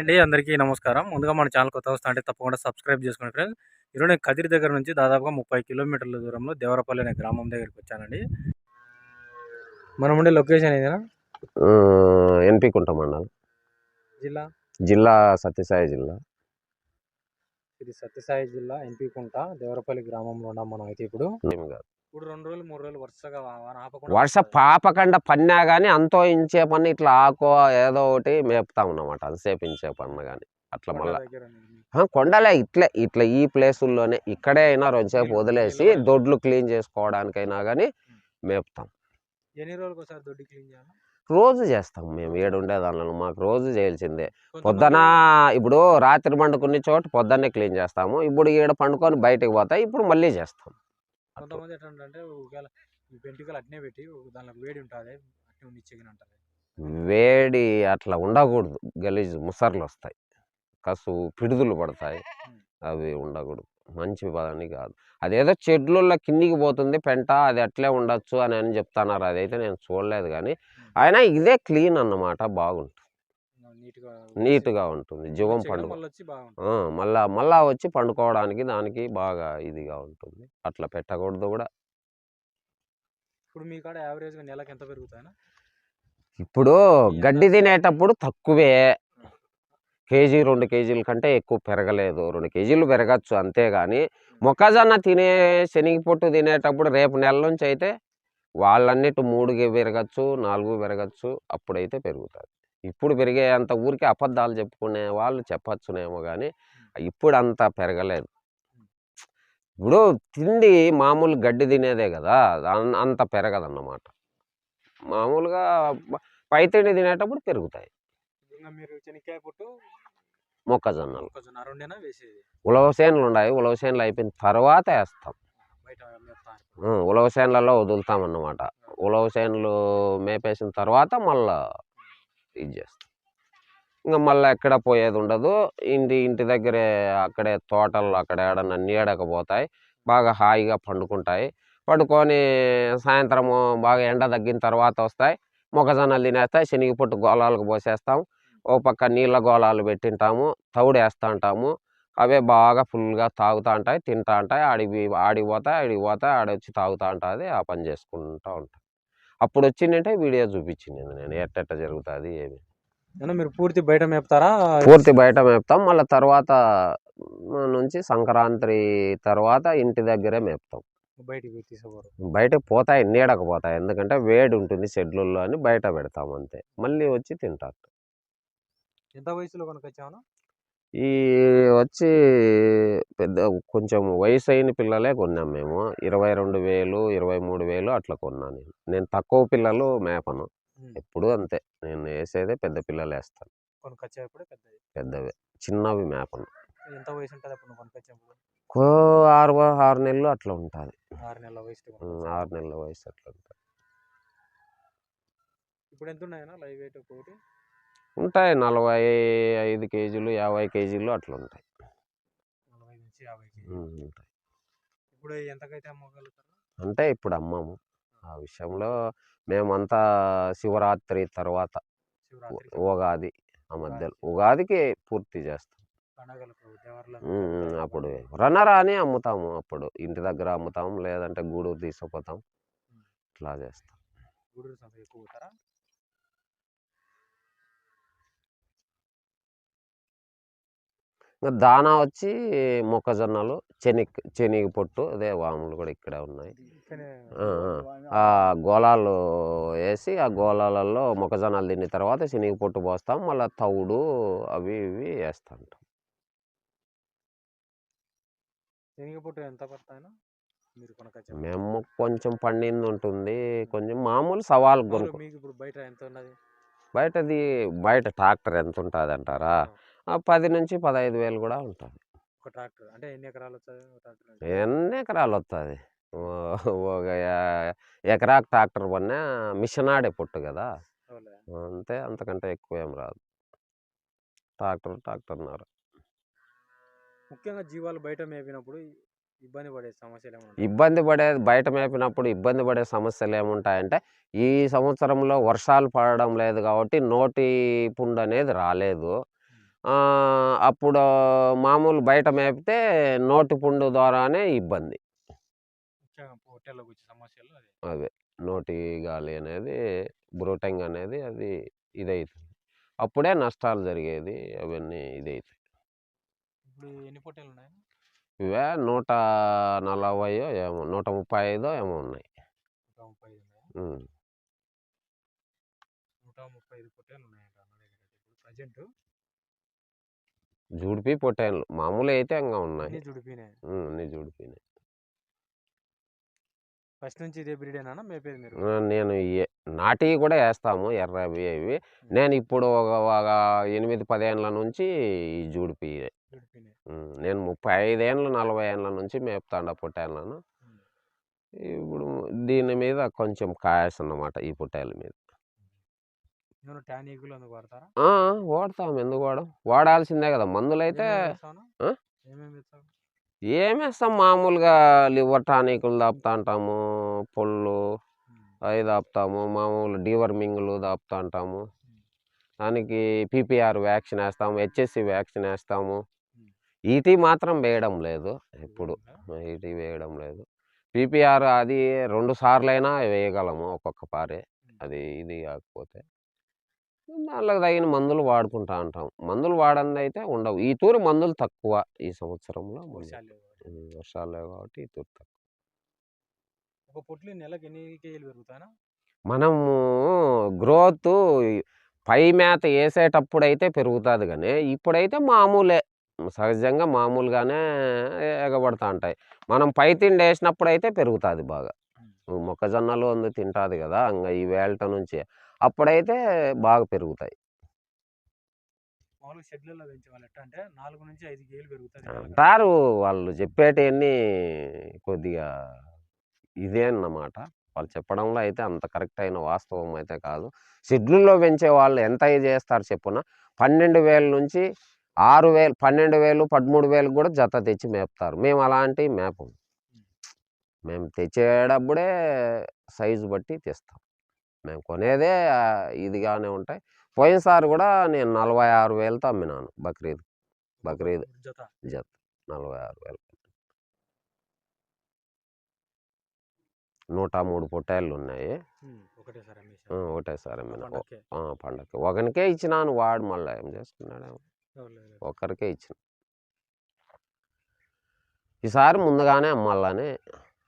అండి. అందరికీ నమస్కారం. ముందుగా మన ఛానల్ కొత్త వస్తా అంటే తప్పకుండా సబ్స్క్రైబ్ చేసుకోండి ఫ్రెండ్స్. ఈరోజు నేను కదిరి దగ్గర నుంచి దాదాపుగా ముప్పై కిలోమీటర్ల దూరంలో దేవరపల్లి అనే గ్రామం దగ్గరికి వచ్చానండి. మనం ఉండే లొకేషన్ ఏదైనా? ఎన్పి కుంట మండలం. జిల్లా? జిల్లా సత్యసాయి జిల్లా. ఇది సత్యసాయి జిల్లా ఎంపీ కుంట దేవరపల్లి గ్రామంలో ఉన్నాం మనం అయితే ఇప్పుడు. ఇప్పుడు రెండు రోజులు మూడు రోజులు వరుసగా వర్ష. పాపకండ పన్నా కానీ అంతో ఇంచే పని ఇట్లా ఆకో ఏదో ఒకటి మేపుతాం అన్నమాట అంతసేపు ఇంచే పన్న కానీ అట్లా మళ్ళా. కొండలే ఇట్లే ఇట్లా ఈ ప్లేసుల్లోనే ఇక్కడే అయినా రెండుసేపు వదిలేసి దొడ్లు క్లీన్ చేసుకోవడానికైనా కానీ మేపుతాం. ఎన్ని రోజులకు ఒకసారి దొడ్డి క్లీన్ చేయాలి? రోజు చేస్తాం మేము ఏడు ఉండేదానిలో మాకు రోజు చేయాల్సిందే. పొద్దున ఇప్పుడు రాత్రి పండుకునే చోట పొద్దున్నే క్లీన్ చేస్తాము ఇప్పుడు ఈడ పండుకొని బయటకు పోతాయి ఇప్పుడు మళ్ళీ చేస్తాం. కొంతమంది ఒకవేళ అట్నే పెట్టి దానిలో వేడి ఉంటుంది అట్నే వేడి అట్లా ఉండకూడదు గలీజ్ ముసర్లు వస్తాయి కసు పిడుదులు పడతాయి అవి ఉండకూడదు. మంచి పని కాదు. అదేదో చెట్లలో కిందికి పోతుంది పెంట అది అట్లే ఉండొచ్చు అని అని చెప్తున్నారు. అదైతే నేను చూడలేదు కానీ అయినా ఇదే క్లీన్ అన్నమాట బాగుంటుంది. నీట్గా ఉంటుంది. జీవం పండుగ మళ్ళీ మళ్ళా మళ్ళా వచ్చి పండుకోవడానికి దానికి బాగా ఇదిగా ఉంటుంది. అట్లా పెట్టకూడదు కూడా. ఇప్పుడు మీ కాడ యావరేజ్గా నెలకు ఎంత పెరుగుతాయనా? ఇప్పుడు గడ్డి తినేటప్పుడు తక్కువే. కేజీ రెండు కేజీల కంటే ఎక్కువ పెరగలేదు. రెండు కేజీలు పెరగచ్చు అంతేగాని మొక్కజొన్న తినే శనగ పొట్టు తినేటప్పుడు రేపు నెల నుంచి అయితే వాళ్ళన్నిటి మూడుకి పెరగచ్చు నాలుగు పెరగచ్చు అప్పుడైతే పెరుగుతుంది. ఇప్పుడు పెరిగే అంత ఊరికి అబద్ధాలు చెప్పుకునే వాళ్ళు చెప్పచ్చునేమో కానీ ఇప్పుడు అంత పెరగలేదు. ఇప్పుడు తిండి మామూలు గడ్డి తినేదే కదా అంత పెరగదన్నమాట. మామూలుగా ప- పై తిండి తినేటప్పుడు పెరుగుతాయి. మీరు శనక్కాయ పొట్టు మొక్కజొన్నలు. మొక్కజొన్న ఆ రెండేనా వేసేది? ఉలవ చేనులు ఉన్నాయి. ఉలవ చేనులు అయిపోయిన తర్వాత వేస్తాం. బయట మేపుతారు ఉం, ఉలవ చేనులలో వదులుతాం అన్నమాట. ఉలవ చేనులు మేపేసిన తర్వాత మళ్ళా ఇది చేస్తాం. ఇంకా మళ్ళీ ఎక్కడ పోయేది ఉండదు. ఇంటి ఇంటి దగ్గరే అక్కడే తోటలు అక్కడ ఏడన్నా నీడకపోతాయి. బాగా హాయిగా పండుకుంటాయి. పడుకొని సాయంత్రము బాగా ఎండ తగ్గిన తర్వాత వస్తాయి. మొక్కజొన్నలు తినేస్తాయి. శనగ పొట్టు గోళాలకు పోసేస్తాం. ఓ పక్క నీళ్ళ గోళాలు పెట్టింటాము తౌడు వేస్తూ ఉంటాము అవే బాగా ఫుల్గా తాగుతూ ఉంటాయి తింటా ఉంటాయి. ఆడికి ఆడికి పోతాయి ఆడికి పోతాయి ఆడ వచ్చి తాగుతూ ఉంటుంది ఆ పని చేసుకుంటూ ఉంటాయి అప్పుడు వచ్చిందంటే వీడియో చూపించింది నేను ఎట్టెట్ట జరుగుతుంది ఏమి. మీరు పూర్తి బయట మేపుతారా? పూర్తి బయట మేపుతాం మళ్ళీ తర్వాత నుంచి సంక్రాంతి తర్వాత ఇంటి దగ్గరే మేపుతాం. బయటికి బయటకు పోతాయి నీడకు పోతాయి. ఎందుకంటే వేడి ఉంటుంది షెడ్లలో అని బయట పెడతాం అంతే. మళ్ళీ వచ్చి తింటారు. ఎంత వయసులో కొనుకొచ్చామన్నా ఈ వచ్చి పెద్ద కొంచెం వయసు అయిన పిల్లలే కొన్నాం మేము. ఇరవై రెండు వేలు ఇరవై మూడు వేలు అట్లా కొన్నాను నేను. నేను తక్కువ పిల్లలు మేపను. ఎప్పుడు అంతే. నేను వేసేదే పెద్ద పిల్లలు వేస్తాను కొనుకొచ్చేప్పుడు పెద్దది పెద్దవి. చిన్నవి మేపను. ఎంత వయసు ఉంటుంది అప్పుడు కొనుకొచ్చేప్పుడు? ఆరు ఆరు నెలలు అట్లా ఉంటుంది. ఆరు నెలల వయసు ఆరు నెలల వయసు అట్లా ఉంటుంది. ఇప్పుడు ఎంత ఉన్నాయన్నా లైవ్ వెయిట్ ఒకటి. ఉంటాయి. నలభై ఐదు కేజీలు యాభై కేజీలు అట్లా ఉంటాయి. ఇప్పుడు ఎంతకైతే అమ్మగలుగుతారు? అంటే ఇప్పుడు అమ్మము. ఆ విషయంలో మేమంతా శివరాత్రి తర్వాత ఉగాది ఆ మధ్యలో ఉగాదికి పూర్తి చేస్తాం. అప్పుడు రన్నరా అని అమ్ముతాము అప్పుడు. ఇంటి దగ్గర అమ్ముతాం లేదంటే గూడూరు తీసుకుపోతాం. ఇట్లా చేస్తాం. దానా వచ్చి మొక్కజొన్నలు శనగ శనగ పొట్టు అదే వాములు కూడా ఇక్కడే ఉన్నాయి. ఆ, గోళాలు వేసి ఆ గోళాలలో మొక్కజొన్నలు తిన్న తర్వాత శనగ పొట్టు పోస్తాం. మళ్ళీ తవుడు అవి ఇవి వేస్తుంటాం. మీరు కొనుకొచ్చే మేము కొంచెం పండింది ఉంటుంది. కొంచెం మామూలు సవాల్ బయట ఎంత ఉన్నది? బయటది బయట ట్రాక్టర్ ఎంత ఉంటుంది అంటారా పది నుంచి పదహైదు వేలు కూడా ఉంటుంది. ఒక ట్రాక్టర్ అంటే ఎన్ని ఎకరాలు వస్తుంది ట్రాక్టర్ ఎన్ని ఎకరాలు వస్తుంది ఒక ఎకరాకు ట్రాక్టర్ పన్నా మిషన్ ఆడే పొట్టు కదా. అంతే అంతకంటే ఎక్కువ ఏం రాదు. ట్రాక్టర్ ట్రాక్టర్న్నర. ముఖ్యంగా జీవాలు బయట మేపినప్పుడు ఇబ్బంది పడే సమస్యలు? ఇబ్బంది పడే బయట మేపినప్పుడు ఇబ్బంది పడే సమస్యలు ఏముంటాయంటే ఈ సంవత్సరంలో వర్షాలు పడడం లేదు కాబట్టి నోటి పుండు అనేది రాలేదు. అప్పుడు మామూలు బయట మేపితే నోటి పుండు ద్వారానే ఇబ్బంది. అదే. నోటి గాలి అనేది బ్రూటింగ్ అనేది అది ఇదవుతుంది అప్పుడే నష్టాలు జరిగేది అవన్నీ ఇదవుతాయి ఉన్నాయి? ఇవే నూట నలభైయో ఏమో నూట ముప్పై ఐదో ఏమో ఉన్నాయి. నూట ముప్పై ఐదు ఉన్నాయి? పొట్టేలు ప్రజెంట్. జుడిపి పొట్టేళ్ళు మామూలు అయితే ఇంకా ఉన్నాయి. అన్ని జుడిపినాయి ఫస్ట్ నుంచి ఇదే బ్రీడేనా మేపేది మీరు? ఆ, నేను నాటివి కూడా వేస్తాము ఎర్రవి ఇవి నేను ఇప్పుడు ఒక ఒక ఎనిమిది పదేళ్ళ నుంచి ఈ జుడిపి నేను ముప్పై ఐదేళ్ళు నలభై ఏళ్ళ నుంచి మేపుతాండ పొట్టేళ్ళను ఇప్పుడు దీని మీద కొంచెం కాయస్ అన్నమాట ఈ పొట్టేళ్ళ మీద ఏమైనా టానిక్లు అందుకు వాడతారా ఆ, వాడతాం ఎందుకు వాడం? వాడాల్సిందే కదా. మందులైతే ఏమేస్తాం మామూలుగా లివర్ టానిక్లు దాపుతా అంటాము. పొళ్ళు అవి దాపుతాము. మామూలు డీవర్మింగ్లు దాపుతా అంటాము. దానికి పీపీఆర్ వ్యాక్సిన్ వేస్తాము. హెచ్ఎస్సి వ్యాక్సిన్ వేస్తాము. ఈటీ మాత్రం వేయడం లేదు ఎప్పుడు. ఈటీ వేయడం లేదు. పీపీఆర్ అది రెండు సార్లైనా వేయగలము ఒక్కొక్క పారే. అది ఇది కాకపోతే. దానికి తగిన మందులు వాడుకుంటా ఉంటాం మందులు వాడంది అయితే ఉండవు. ఈ తూరు మందులు తక్కువ ఈ సంవత్సరంలో. వర్షాలు లేవు కాబట్టి. ఈ తూరు తక్కువ. ఒక పొట్లు నెలకు ఎన్ని కేజీలు పెరుగుతానా మనము గ్రోత్ పై మేత వేసేటప్పుడు అయితే పెరుగుతుంది కానీ ఇప్పుడైతే మామూలే. సహజంగా మామూలుగానే ఎగబడతా ఉంటాయి. మనం పై తిండి వేసినప్పుడు అయితే పెరుగుతుంది బాగా. మొక్కజొన్నలు అందు తింటుంది కదా ఇంకా ఈ వేళట నుంచి అప్పుడైతే బాగా పెరుగుతాయి. అంటారు వాళ్ళు చెప్పేటివన్నీ కొద్దిగా ఇదే అన్నమాట. వాళ్ళు చెప్పడంలో అయితే అంత కరెక్ట్ అయిన వాస్తవం అయితే కాదు. షెడ్యూల్లో పెంచే వాళ్ళు ఎంత చేస్తారు చెప్పున? పన్నెండు వేల నుంచి ఆరు వేలు పన్నెండు వేలు పదమూడు వేలు కూడా జత తెచ్చి మేపుతారు. మేము అలాంటి మేపం మేము తెచ్చేటప్పుడే సైజు బట్టి తెస్తాం. మేము కొనేదే ఇదిగానే ఉంటాయి. పోయినసారి కూడా నేను నలభై ఆరు వేలతో అమ్మినాను బక్రీద్ బక్రీద్ జత. నలభై ఆరు వేలు. నూట మూడు పొట్టాయిలు ఉన్నాయి. ఒకటేసారి అమ్మిన. పండగకి ఒకనికే ఇచ్చినాను వాడు మళ్ళీ ఏం చేసుకున్నాడు. ఒక్కరికే ఇచ్చిన. ఈసారి ముందుగానే అమ్మాలని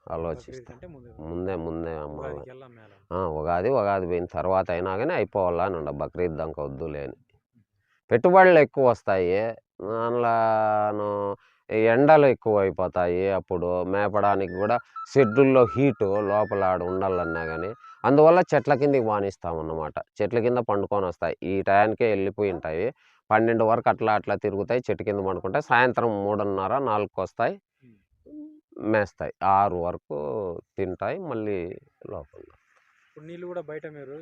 ఆలోచిస్తాం. ముందు ముందే ఉగాది ఉగాది పోయిన తర్వాత అయినా కానీ అయిపోవాలని ఉండ బక్రీద్ దాకా వద్దు లేని పెట్టుబడులు ఎక్కువ వస్తాయి. ఈ ఎండలు ఎక్కువ అయిపోతాయి అప్పుడు మేపడానికి కూడా షెడ్యూల్లో హీటు లోపల ఆడ ఉండాలన్నా కానీ అందువల్ల చెట్ల కిందకి బానిస్తామన్నమాట చెట్ల కింద పండుకొని వస్తాయి. ఈ టయానికే వెళ్ళిపోయి ఉంటాయి. పన్నెండు వరకు అట్లా అట్లా తిరుగుతాయి. చెట్టు కింద పండుకుంటాయి సాయంత్రం మూడున్నర నాలుగుకి వస్తాయి. మేస్తాయి. ఆరు వరకు తింటాయి మళ్ళీ లోపల. నీళ్ళు కూడా బయట మీరు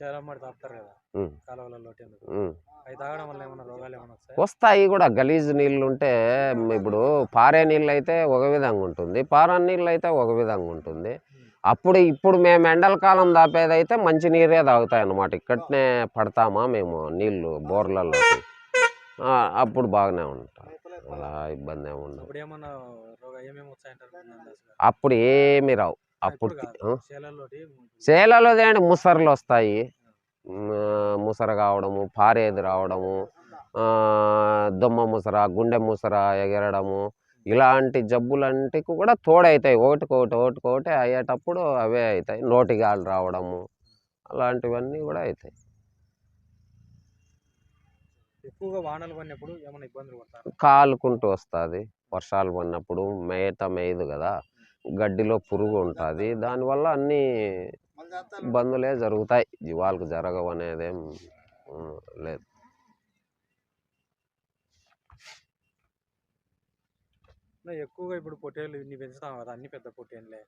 శేలమ్మడి తాపుతారు కదా ఉమ్, కాలువలలో ఎందుకు ఉమ్. అవి తాగడం వల్ల ఏమైనా రోగాలు ఏమైనా వస్తాయి? కూడా. గలీజ్ నీళ్ళు ఉంటే ఇప్పుడు పారే నీళ్ళు అయితే ఒక విధంగా ఉంటుంది. పారని నీళ్ళు అయితే ఒక విధంగా ఉంటుంది. అప్పుడు ఇప్పుడు మేము ఎండల కాలం దాపేదైతే మంచి నీరే తాగుతాయి అన్నమాట. ఇక్కడనే పడతామా మేము నీళ్ళు బోర్లలో అప్పుడు బాగానే ఉంటాయి. అలా ఇబ్బంది ఏమి ఉండదు. అప్పుడు ఏమి రావు. అప్పుడు చేలలో ఏంటి ముసర్లు వస్తాయి. ముసర కావడము పారేది రావడము దుమ్మ ముసర గుండె ముసర ఎగరడము ఇలాంటి జబ్బులంటికి కూడా తోడవుతాయి ఒకటికొకటి ఒకటికొకటి అయ్యేటప్పుడు అవే అవుతాయి నోటిగాలు రావడము అలాంటివన్నీ కూడా అవుతాయి ఎక్కువగా వానలు పడినప్పుడు ఏమైనా ఇబ్బందులు పడతారు? కాలుకుంటూ వస్తుంది. వర్షాలు పడినప్పుడు మేత మేయదు కదా. గడ్డిలో పురుగు ఉంటుంది. దానివల్ల అన్నీ ఇబ్బందులే జరుగుతాయి. జీవాలకు జరగవు అనేదేం లేదు. ఎక్కువగా ఇప్పుడు పొట్టేలు ఇన్ని పెంచుతాం కదా అన్ని పెద్ద పొట్టేళ్ళే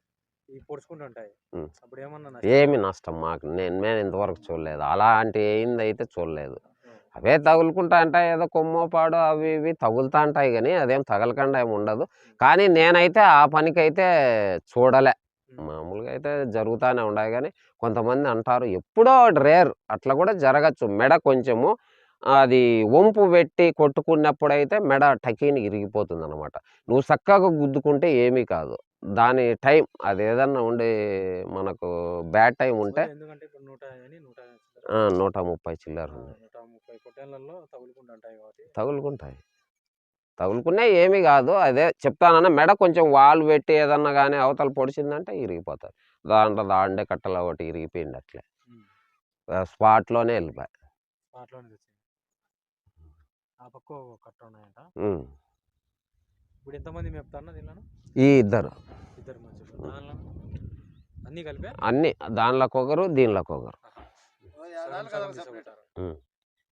ఇవి పొడుచుకుంటూ ఉంటాయి. ఉమ్. అప్పుడు ఏమన్నా? ఏమి నష్టం మాకు. నేను నేను ఇంతవరకు చూడలేదు. అలాంటి ఏంది అయితే చూడలేదు. అవే తగులుకుంటా ఉంటాయి ఏదో కొమ్మో పాడో అవి ఇవి తగులుతా ఉంటాయి కానీ అదేం తగలకుండా ఏమి ఉండదు. కానీ నేనైతే ఆ పనికైతే చూడలే. మామూలుగా అయితే జరుగుతూనే ఉన్నాయి కానీ కొంతమంది అంటారు ఎప్పుడో రేర్ అట్లా కూడా జరగచ్చు. మెడ కొంచెము అది వంపు పెట్టి కొట్టుకున్నప్పుడైతే మెడ టకీని ఇరిగిపోతుంది అనమాట నువ్వు చక్కగా గుద్దుకుంటే ఏమీ కాదు. దాని టైం అది ఏదన్నా ఉండే మనకు బ్యాడ్ టైం ఉంటే ఎందుకంటే ఇప్పుడు నూట ముప్పై చిల్లర ఉంది. నూట ముప్పై పొట్టేళ్ళలో తగులుకుంటూ ఉంటాయి కాబట్టి. తగులుకుంటాయి. తగులుకునే ఏమీ కాదు. అదే చెప్తానన్న మెడ కొంచెం వాల్ పెట్టి ఏదన్నా కానీ అవతల పొడిచిందంటే ఇరిగిపోతుంది దాంట్లో దాండే కట్టలు ఒకటి ఇరిగిపోయింది అట్లే. స్పాట్లోనే వెళ్ళిపోయి ఈ ఇద్దరు. అన్ని దానిలోకి ఒకరు దీనిలోకి ఒకరు.